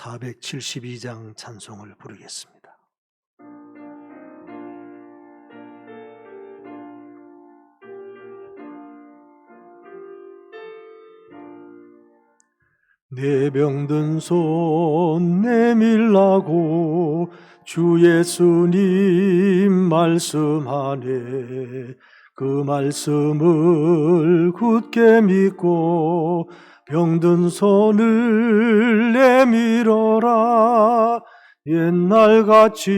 472장 찬송을 부르겠습니다. 내 병든 손 내밀라고 주 예수님 말씀하네 그 말씀을 굳게 믿고 병든 손을 내밀어라. 옛날같이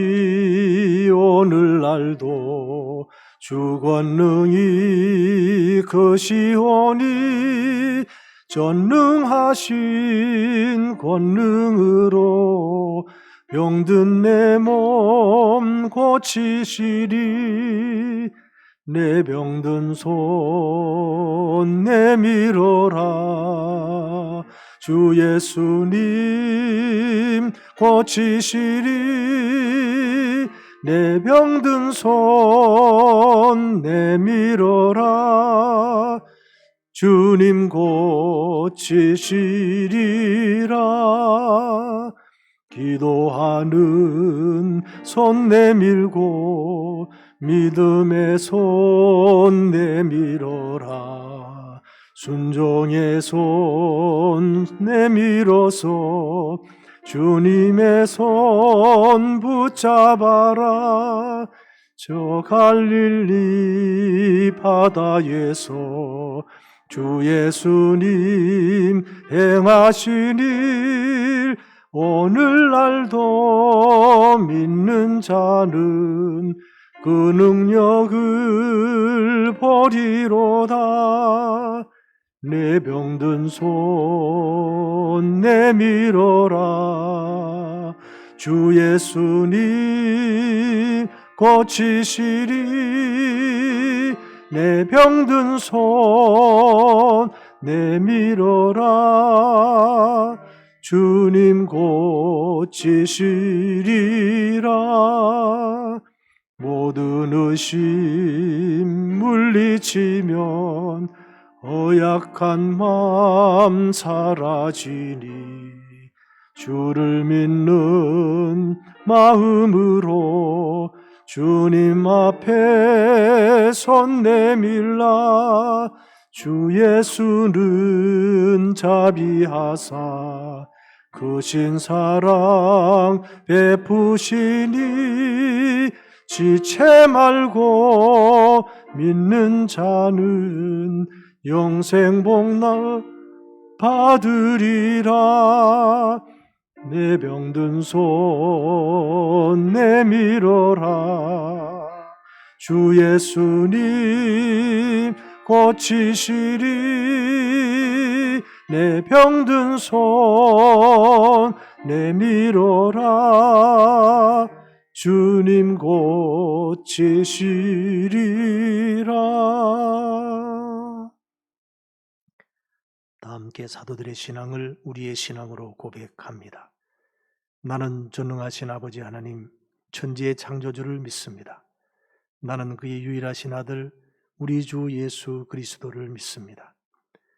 오늘날도 주 권능이 거시오니 전능하신 권능으로 병든 내 몸 고치시리 내 병든 손 내밀어라. 주 예수님 고치시리. 내 병든 손 내밀어라. 주님 고치시리라. 기도하는 손 내밀고 믿음의 손 내밀어라. 순종의 손 내밀어서 주님의 손 붙잡아라. 저 갈릴리 바다에서 주 예수님 행하신 일 오늘날도 믿는 자는 그 능력을 보리로다. 내 병든 손 내밀어라. 주 예수님 고치시리. 내 병든 손 내밀어라. 주님 고치시리라 모든 의심 물리치면 어약한 마음 사라지니 주를 믿는 마음으로 주님 앞에 손 내밀라 주 예수는 자비하사 크신 사랑 베푸시니 지체 말고 믿는 자는 영생 복나 받으리라. 내 병든 손 내밀어라. 주 예수님 고치시리. 내 병든 손 내밀어라 주님 고치시리라 다 함께 사도들의 신앙을 우리의 신앙으로 고백합니다. 나는 전능하신 아버지 하나님 천지의 창조주를 믿습니다. 나는 그의 유일하신 아들 우리 주 예수 그리스도를 믿습니다.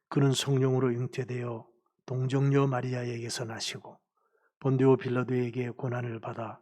그는 성령으로 잉태되어 동정녀 마리아에게서 나시고 본디오 빌라도에게 고난을 받아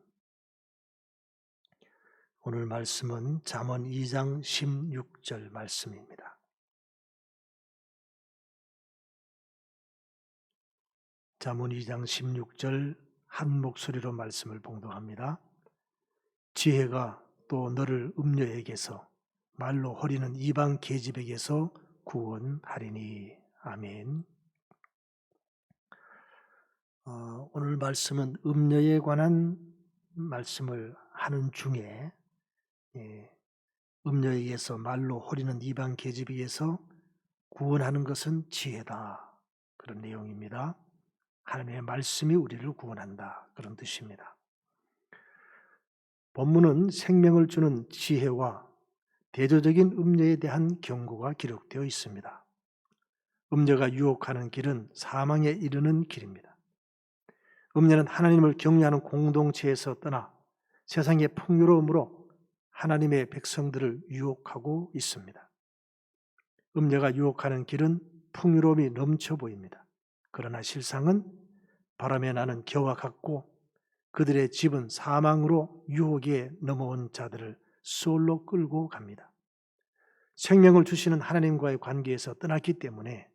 오늘 말씀은 잠언 2장 16절 말씀입니다. 잠언 2장 16절 한 목소리로 말씀을 봉독합니다. 지혜가 또 너를 음녀에게서 말로 허리는 이방 계집에게서 구원하리니 아멘. 어, 오늘 말씀은 음녀에 관한 말씀을 하는 중에 예, 음녀에게서 말로 허리는 이방 계집에게서 구원하는 것은 지혜다 그런 내용입니다. 하나님의 말씀이 우리를 구원한다 그런 뜻입니다. 본문은 생명을 주는 지혜와 대조적인 음녀에 대한 경고가 기록되어 있습니다. 음녀가 유혹하는 길은 사망에 이르는 길입니다. 음녀는 하나님을 경외하는 공동체에서 떠나 세상의 풍요로움으로 하나님의 백성들을 유혹하고 있습니다. 음녀가 유혹하는 길은 풍요로움이 넘쳐 보입니다. 그러나 실상은 바람에 나는 겨와 같고 그들의 집은 사망으로 유혹에 넘어온 자들을 수월로 끌고 갑니다. 생명을 주시는 하나님과의 관계에서 떠났기 때문에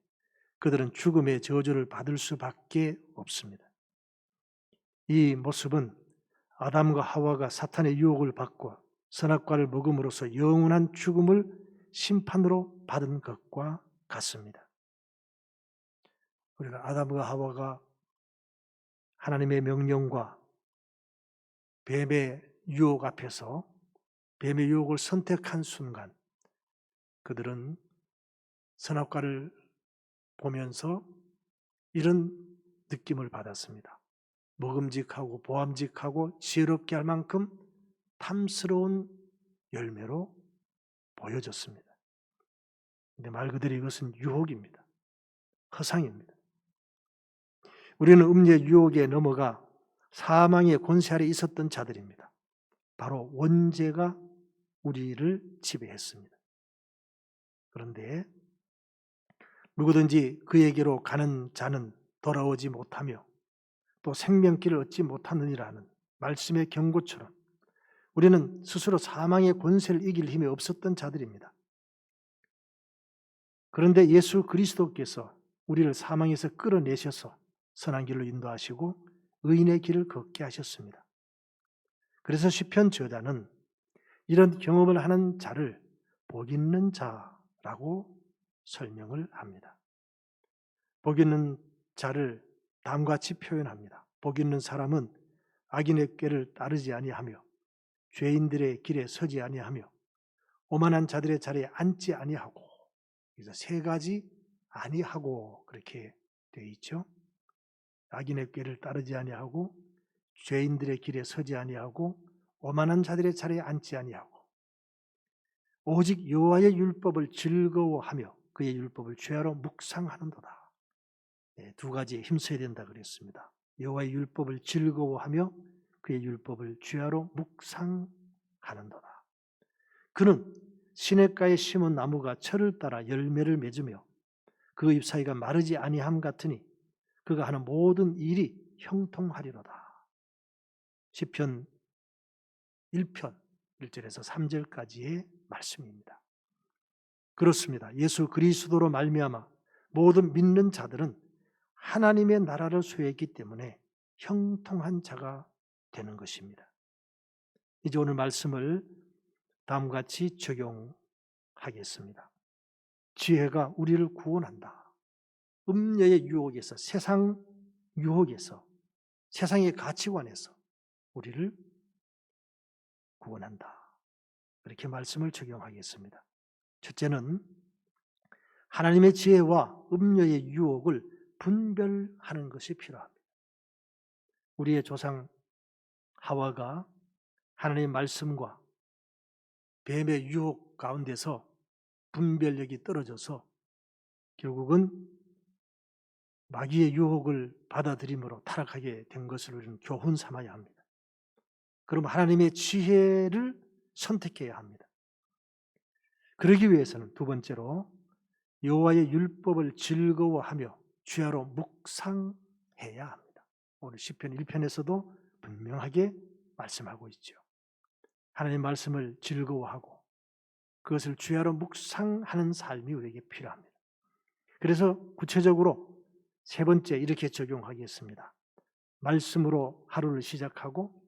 그들은 죽음의 저주를 받을 수밖에 없습니다. 이 모습은 아담과 하와가 사탄의 유혹을 받고 선악과를 먹음으로써 영원한 죽음을 심판으로 받은 것과 같습니다. 우리가 아담과 하와가 하나님의 명령과 뱀의 유혹 앞에서 뱀의 유혹을 선택한 순간 그들은 선악과를 보면서 이런 느낌을 받았습니다. 먹음직하고 보암직하고 지혜롭게 할 만큼 탐스러운 열매로 보여졌습니다. 근데 말 그대로 이것은 유혹입니다. 허상입니다. 우리는 음녀의 유혹에 넘어가 사망의 권세 아래 있었던 자들입니다. 바로 원죄가 우리를 지배했습니다. 그런데 누구든지 그에게로 가는 자는 돌아오지 못하며 또 생명길을 얻지 못하느니라는 말씀의 경고처럼 우리는 스스로 사망의 권세를 이길 힘이 없었던 자들입니다. 그런데 예수 그리스도께서 우리를 사망에서 끌어내셔서 선한 길로 인도하시고 의인의 길을 걷게 하셨습니다. 그래서 시편 저자는 이런 경험을 하는 자를 복 있는 자라고 설명을 합니다. 복 있는 자를 다음과 같이 표현합니다. 복 있는 사람은 악인의 꾀를 따르지 아니하며 죄인들의 길에 서지 아니하며 오만한 자들의 자리에 앉지 아니하고 그래서 세 가지 아니하고 그렇게 되어 있죠. 악인의 꾀를 따르지 아니하고 죄인들의 길에 서지 아니하고 오만한 자들의 자리에 앉지 아니하고 오직 여호와의 율법을 즐거워하며 그의 율법을 죄하러 묵상하는도다. 네, 두 가지에 힘써야 된다 그랬습니다. 여호와의 율법을 즐거워하며 그의 율법을 죄하러 묵상하는도다. 그는 시냇가에 심은 나무가 철을 따라 열매를 맺으며 그 잎사이가 마르지 아니함 같으니 그가 하는 모든 일이 형통하리로다. 시편 1편 1절에서 3절까지의 말씀입니다. 그렇습니다. 예수 그리스도로 말미암아 모든 믿는 자들은 하나님의 나라를 소유했기 때문에 형통한 자가 되는 것입니다. 이제 오늘 말씀을 다음과 같이 적용하겠습니다. 지혜가 우리를 구원한다. 음녀의 유혹에서, 세상 유혹에서, 세상의 가치관에서 우리를 구원한다. 이렇게 말씀을 적용하겠습니다. 첫째는 하나님의 지혜와 음녀의 유혹을 분별하는 것이 필요합니다. 우리의 조상 하와가 하나님의 말씀과 뱀의 유혹 가운데서 분별력이 떨어져서 결국은 마귀의 유혹을 받아들임으로 타락하게 된 것을 우리는 교훈 삼아야 합니다. 그럼 하나님의 지혜를 선택해야 합니다. 그러기 위해서는 두 번째로 여호와의 율법을 즐거워하며 주야로 묵상해야 합니다. 오늘 시편 1편에서도 분명하게 말씀하고 있죠. 하나님 말씀을 즐거워하고 그것을 주야로 묵상하는 삶이 우리에게 필요합니다. 그래서 구체적으로 세 번째 이렇게 적용하겠습니다. 말씀으로 하루를 시작하고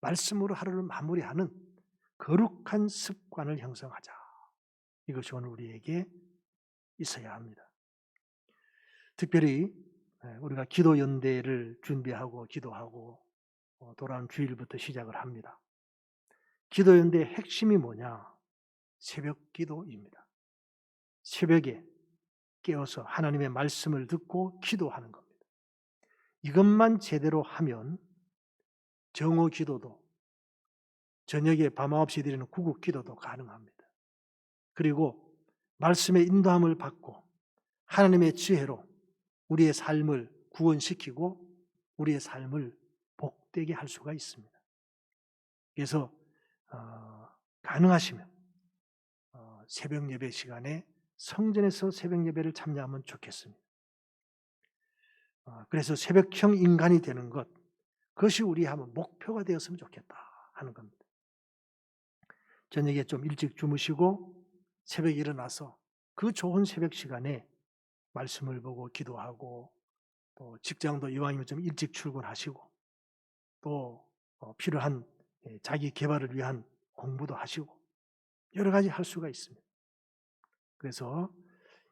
말씀으로 하루를 마무리하는 거룩한 습관을 형성하자. 이것이 오늘 우리에게 있어야 합니다. 특별히 우리가 기도 연대를 준비하고 기도하고 어, 돌아온 주일부터 시작을 합니다. 기도 연대의 핵심이 뭐냐? 새벽 기도입니다. 새벽에 깨어서 하나님의 말씀을 듣고 기도하는 겁니다. 이것만 제대로 하면 정오 기도도 저녁에 밤 9시 드리는 구국 기도도 가능합니다. 그리고 말씀의 인도함을 받고 하나님의 지혜로 우리의 삶을 구원시키고 우리의 삶을 복되게 할 수가 있습니다. 그래서 어, 가능하시면 어, 새벽 예배 시간에 성전에서 새벽 예배를 참여하면 좋겠습니다. 어, 그래서 새벽형 인간이 되는 것 그것이 우리 한번 목표가 되었으면 좋겠다 하는 겁니다. 저녁에 좀 일찍 주무시고 새벽에 일어나서 그 좋은 새벽 시간에 말씀을 보고 기도하고 또 직장도 이왕이면 좀 일찍 출근하시고 또 어, 필요한 예, 자기 개발을 위한 공부도 하시고 여러 가지 할 수가 있습니다. 그래서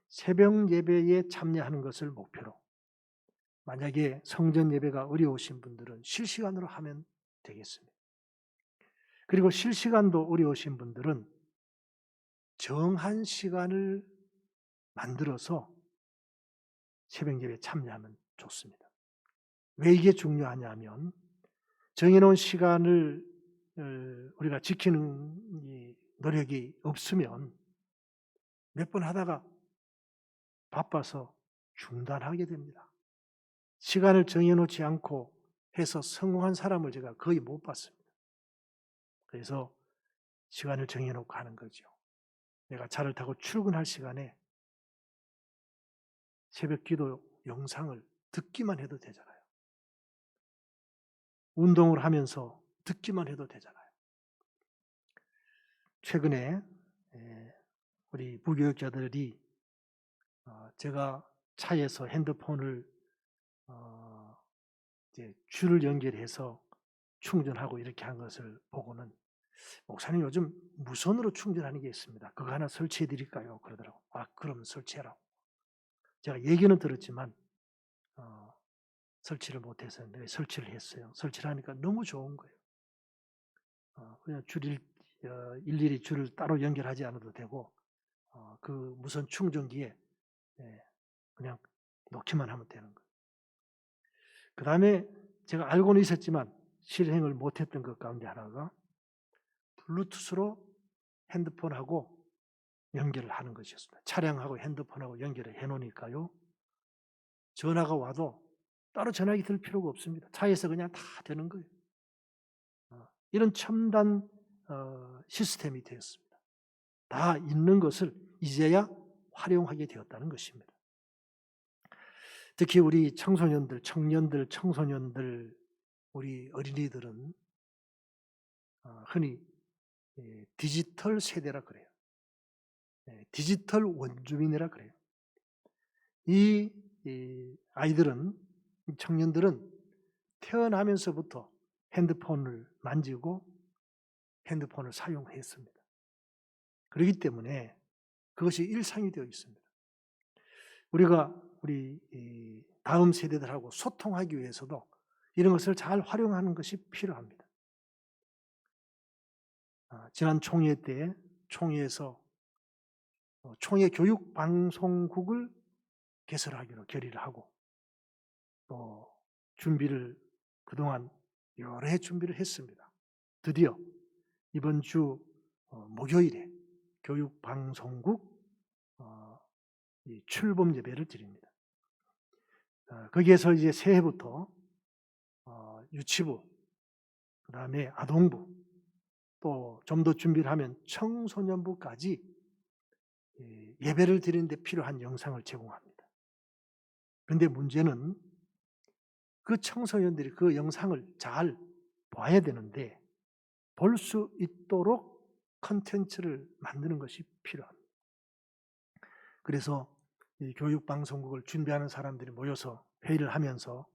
새벽 예배에 참여하는 것을 목표로 만약에 성전 예배가 어려우신 분들은 실시간으로 하면 되겠습니다. 그리고 실시간도 어려우신 분들은 정한 시간을 만들어서 새벽 예배에 참여하면 좋습니다. 왜 이게 중요하냐면 정해놓은 시간을 어, 우리가 지키는 이 노력이 없으면 몇 번 하다가 바빠서 중단하게 됩니다. 시간을 정해놓지 않고 해서 성공한 사람을 제가 거의 못 봤습니다. 그래서 시간을 정해놓고 하는 거죠. 내가 차를 타고 출근할 시간에 새벽 기도 영상을 듣기만 해도 되잖아요. 운동을 하면서 듣기만 해도 되잖아요. 최근에 예, 우리 부교육자들이 어, 제가 차에서 핸드폰을 어, 이제 줄을 연결해서 충전하고 이렇게 한 것을 보고는 목사님 요즘 무선으로 충전하는 게 있습니다. 그거 하나 설치해 드릴까요? 그러더라고. 아, 그럼 설치해라고. 제가 얘기는 들었지만 어, 설치를 못해서 내 설치를 했어요. 설치를 하니까 너무 좋은 거예요. 어, 그냥 줄일 어, 일일이 줄을 따로 연결하지 않아도 되고 어, 그 무선 충전기에 예, 그냥 놓기만 하면 되는 거예요. 그 다음에 제가 알고는 있었지만 실행을 못했던 것 가운데 하나가 블루투스로 핸드폰하고 연결을 하는 것이었습니다. 차량하고 핸드폰하고 연결을 해 놓으니까요. 전화가 와도 따로 전화기 들 필요가 없습니다. 차에서 그냥 다 되는 거예요. 어, 이런 첨단 어, 시스템이 되었습니다. 다 있는 것을 이제야 활용하게 되었다는 것입니다. 특히 우리 청소년들, 청년들, 청소년들, 우리 어린이들은 어, 흔히 예, 디지털 세대라 그래요. 예, 디지털 원주민이라 그래요. 이, 이 아이들은 청년들은 태어나면서부터 핸드폰을 만지고 핸드폰을 사용했습니다. 그렇기 때문에 그것이 일상이 되어 있습니다. 우리가 우리 다음 세대들하고 소통하기 위해서도 이런 것을 잘 활용하는 것이 필요합니다. 아, 지난 총회 때 총회에서 어, 총회 교육 방송국을 개설하기로 결의를 하고 또 준비를 그동안 여러 해 준비를 했습니다. 드디어 이번 주 어, 목요일에 교육 방송국 어, 출범 예배를 드립니다. 거기에서 이제 새해부터 유치부, 그 다음에 아동부, 또 좀 더 준비를 하면 청소년부까지 예배를 드리는데 필요한 영상을 제공합니다. 그런데 문제는 그 청소년들이 그 영상을 잘 봐야 되는데 볼 수 있도록 컨텐츠를 만드는 것이 필요합니다. 그래서 교육방송국을 준비하는 사람들이 모여서 회의를 하면서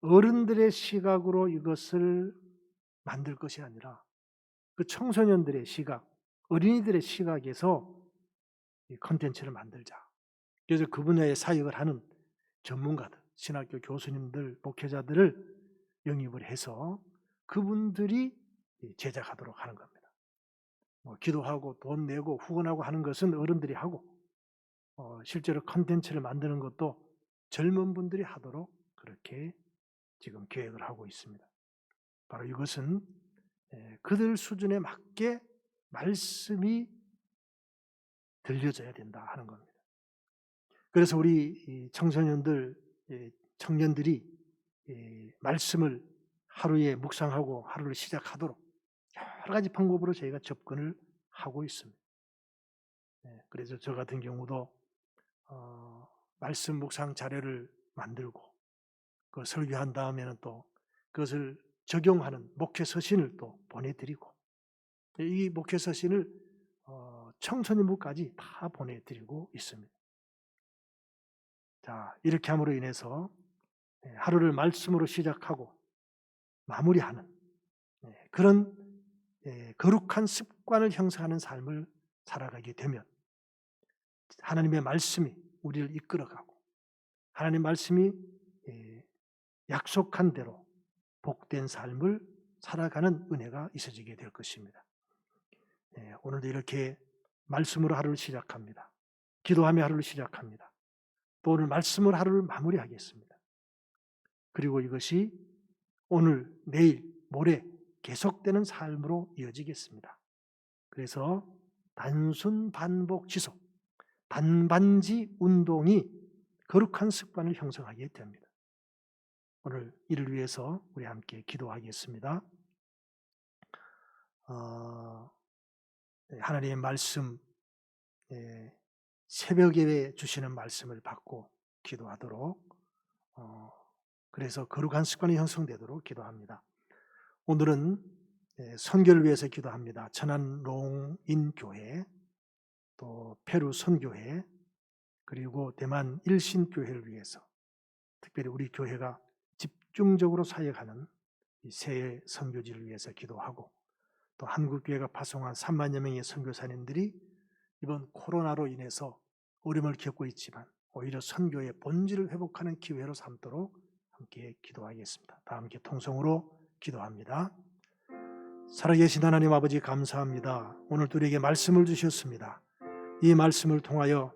어른들의 시각으로 이것을 만들 것이 아니라 그 청소년들의 시각, 어린이들의 시각에서 이 컨텐츠를 만들자. 그래서 그 분야의 사역을 하는 전문가들, 신학교 교수님들, 목회자들을 영입을 해서 그분들이 제작하도록 하는 겁니다. 뭐 기도하고 돈 내고 후원하고 하는 것은 어른들이 하고 어, 실제로 컨텐츠를 만드는 것도 젊은 분들이 하도록 그렇게 지금 계획을 하고 있습니다. 바로 이것은 예, 그들 수준에 맞게 말씀이 들려져야 된다 하는 겁니다. 그래서 우리 이 청소년들, 예, 청년들이 이 말씀을 하루에 묵상하고 하루를 시작하도록 여러 가지 방법으로 저희가 접근을 하고 있습니다. 예, 그래서 저 같은 경우도 어, 말씀 묵상 자료를 만들고 그 설교한 다음에는 또 그것을 적용하는 목회 서신을 또 보내드리고 이 목회 서신을 어, 청소년부까지 다 보내드리고 있습니다. 자 이렇게 함으로 인해서 예, 하루를 말씀으로 시작하고 마무리하는 예, 그런 예, 거룩한 습관을 형성하는 삶을 살아가게 되면 하나님의 말씀이 우리를 이끌어가고 하나님 말씀이 예, 약속한 대로 복된 삶을 살아가는 은혜가 있어지게 될 것입니다. 예, 오늘도 이렇게 말씀으로 하루를 시작합니다. 기도하며 하루를 시작합니다. 또 오늘 말씀으로 하루를 마무리하겠습니다. 그리고 이것이 오늘, 내일, 모레 계속되는 삶으로 이어지겠습니다. 그래서 단순 반복 지속, 반반지 운동이 거룩한 습관을 형성하게 됩니다. 오늘 이를 위해서 우리 함께 기도하겠습니다. 어, 하나님의 말씀, 예, 새벽에 주시는 말씀을 받고 기도하도록, 어, 그래서 거룩한 습관이 형성되도록 기도합니다. 오늘은 예, 선교를 위해서 기도합니다. 천안 롱인 교회, 또 페루 선교회, 그리고 대만 일신 교회를 위해서 특별히 우리 교회가 집중적으로 사역하는 새 선교지를 위해서 기도하고 또 한국 교회가 파송한 3만여 명의 선교사님들이 이번 코로나로 인해서 어려움을 겪고 있지만 오히려 선교의 본질을 회복하는 기회로 삼도록 함께 기도하겠습니다. 다 함께 통성으로 기도합니다. 살아계신 하나님 아버지 감사합니다. 오늘 우리에게 말씀을 주셨습니다. 이 말씀을 통하여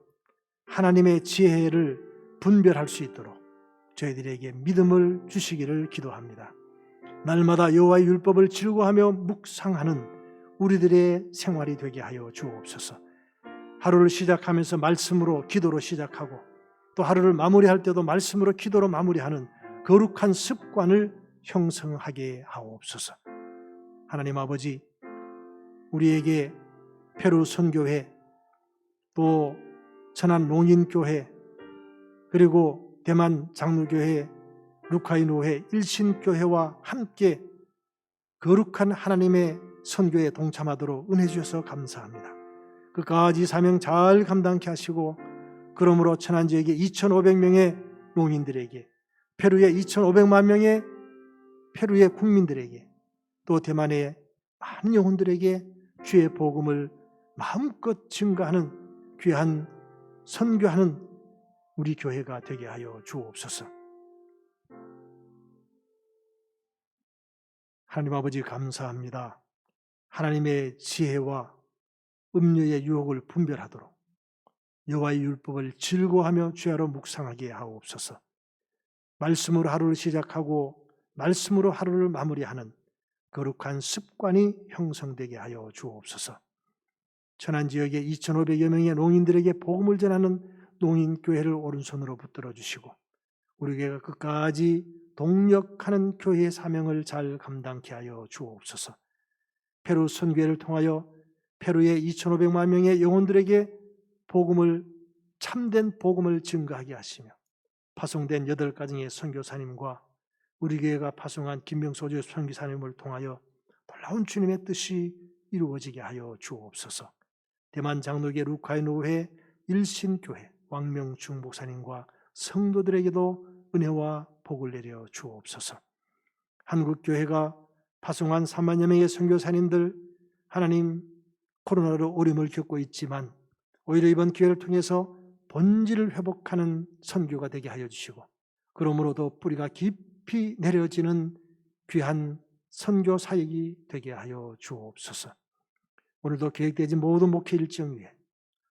하나님의 지혜를 분별할 수 있도록 저희들에게 믿음을 주시기를 기도합니다. 날마다 여호와의 율법을 즐거하며 묵상하는 우리들의 생활이 되게 하여 주옵소서. 하루를 시작하면서 말씀으로 기도로 시작하고 또 하루를 마무리할 때도 말씀으로 기도로 마무리하는 거룩한 습관을 형성하게 하옵소서. 하나님 아버지, 우리에게 페루 선교회, 또 천안 농인교회, 그리고 대만 장로교회, 루카이노회, 일신교회와 함께 거룩한 하나님의 선교에 동참하도록 은혜 주셔서 감사합니다. 그까지 사명 잘 감당케 하시고 그러므로 천안 지역의 2,500명의 농인들에게 페루의 2,500만 명의 페루의 국민들에게 또 대만의 많은 영혼들에게 주의 복음을 마음껏 증가하는 귀한 선교하는 우리 교회가 되게 하여 주옵소서. 하나님 아버지 감사합니다. 하나님의 지혜와 음료의 유혹을 분별하도록 여호와의 율법을 즐거하며 주야로 묵상하게 하옵소서. 말씀으로 하루를 시작하고 말씀으로 하루를 마무리하는 거룩한 습관이 형성되게 하여 주옵소서. 천안 지역의 2,500여 명의 농인들에게 복음을 전하는 농인 교회를 오른손으로 붙들어 주시고 우리 교회가 끝까지 동력하는 교회의 사명을 잘 감당케 하여 주옵소서. 페루 선교회를 통하여 페루의 2,500만 명의 영혼들에게 복음을 참된 복음을 증거하게 하시며 파송된 여덟 가정의 선교사님과 우리 교회가 파송한 김명소주 선교사님을 통하여 놀라운 주님의 뜻이 이루어지게 하여 주옵소서. 대만 장로계 루카이노회 일신교회 왕명중 목사님과 성도들에게도 은혜와 복을 내려 주옵소서. 한국 교회가 파송한 3만여 명의 선교사님들 하나님 코로나로 어려움을 겪고 있지만 오히려 이번 기회를 통해서 본질을 회복하는 선교가 되게 하여 주시고 그러므로도 뿌리가 깊이 내려지는 귀한 선교 사역이 되게 하여 주옵소서. 오늘도 계획되지 모든 목회 일정 위에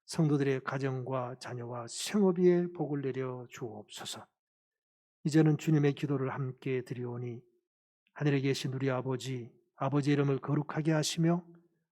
성도들의 가정과 자녀와 생업 위에 복을 내려 주옵소서. 이제는 주님의 기도를 함께 드리오니 하늘에 계신 우리 아버지 아버지의 이름을 거룩하게 하시며